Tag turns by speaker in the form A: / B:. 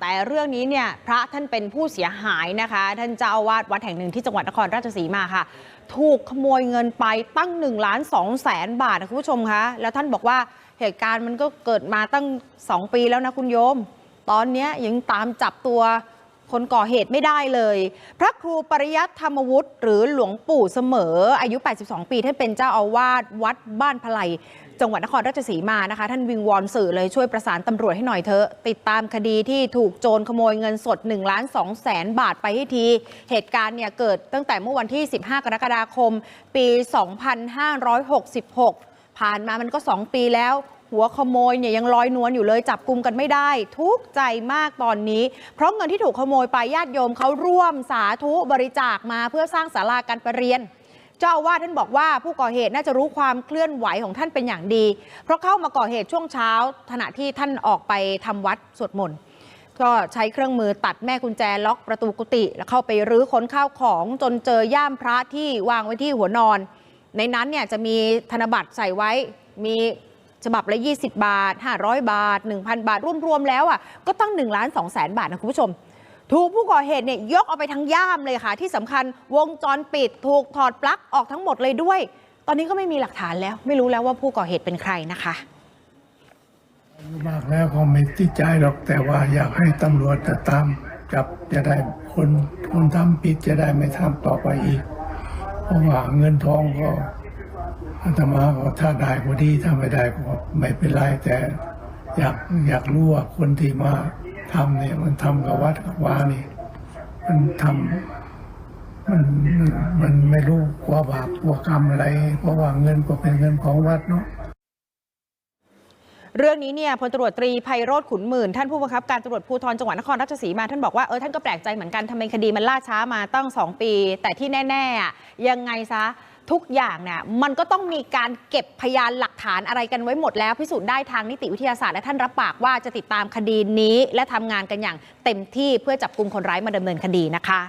A: แต่เรื่องนี้เนี่ยพระท่านเป็นผู้เสียหายนะคะ ท่านเจ้าอาวาสวัดแห่งหนึ่งที่จังหวัดนครราชสีมาค่ะ ถูกขโมยเงินไปตั้ง1ล้านสองแสนบาทนะคุณผู้ชมคะแล้วท่านบอกว่าเหตุการณ์มันก็เกิดมาตั้ง 2 ปีแล้วนะคุณโยม ตอนนี้ยังตามจับตัว คนก่อเหตุไม่ได้เลย พระครูปริยัติธรรมวุฒิหรือหลวงปู่เสมอ อายุ 82 ปีท่านเป็นเจ้าอาวาสวัดบ้านพลัยจังหวัดนครราชสีมานะคะ ท่านวิงวอนสื่อเลยช่วยประสานตำรวจให้หน่อยเถอะ ติดตามคดีที่ถูกโจรขโมยเงินสด1ล้าน2แสนบาทไปให้ที เหตุการณ์เนี่ยเกิดตั้งแต่เมื่อวันที่ 15 กรกฎาคม ปี 2566 ผ่านมามันก็ 2 ปีแล้ว หัวขโมยเนี่ยยังลอยนวลอยู่เลยจับกลุ่มกันไม่ได้ ทุกข์ใจมากตอนนี้ เพราะเงินที่ถูกขโมยไปญาติโยมเขาร่วมสาธุบริจาคมาเพื่อสร้างศาลาการประเรียนเจ้าอาวาสท่านบอกว่าผู้ก่อเหตุน่าจะรู้ความเคลื่อนไหวของท่านเป็นอย่างดี เพราะเข้ามาก่อเหตุช่วงเช้าขณะที่ท่านออกไปทำวัดสวดมนต์ก็ใช้เครื่องมือตัดแม่กุญแจล็อกประตูกุฏิแล้วเข้าไปรื้อค้นข้าวของจนเจอย่ามพระที่วางไว้ที่หัวนอน ในนั้นเนี่ยจะมีธนบัตรใส่ไว้มี ฉบับละ 20 บาท 500 บาท 1,000 บาท รวม ๆ แล้วอะก็ตั้ง1ล้าน2แสนบาทนะคุณผู้ชม ถูกผู้ก่อเหตุเนี่ยยกเอาไปทั้งย่ามเลยค่ะ ที่สำคัญวงจรปิดถูกถอดปลั๊กออกทั้งหมดเลยด้วย ตอนนี้ก็ไม่มีหลักฐานแล้ว ไม่รู้แล้วว่าผู้ก่อเหตุเป็นใครนะคะ
B: มากแล้วก็ไม่ติดใจหรอกแต่ว่าอยากให้ตำรวจจะตามจับจะได้คนคนทำผิดจะได้ไม่ทำต่อไปอีก เพราะว่าเงินทองก็ อาตมาก็ถ้าได้ก็ดีถ้าไม่ได้ก็ไม่เป็นไรแต่อยากอยากรู้ว่าคนที่มาทำเนี่ยมันทำกับวัดกับวานี่ มันทำมันมันไม่รู้ว่าบาปว่ากรรมอะไร เพราะว่าเงินก็เป็นเงินของวัดเนาะ
A: เรื่องนี้เนี่ยพลตรวจตรีไพโรธขุนหมื่น ท่านผู้บังคับการตำรวจภูธรจังหวัดนครราชสีมา ท่านบอกว่าเออท่านก็แปลกใจเหมือนกันทำไมคดีมันล่าช้ามาตั้ง 2 ปี แต่ที่แน่ๆอะยังไงซะ ทุกอย่างเนี่ยมันก็ต้องมีการเก็บพยานหลักฐานอะไรกันไว้หมดแล้ว พิสูจน์ได้ทางนิติวิทยาศาสตร์และท่านรับปากว่าจะติดตามคดีนี้ และทำงานกันอย่างเต็มที่เพื่อจับกลุ่มคนร้ายมาดำเนินคดีนะคะ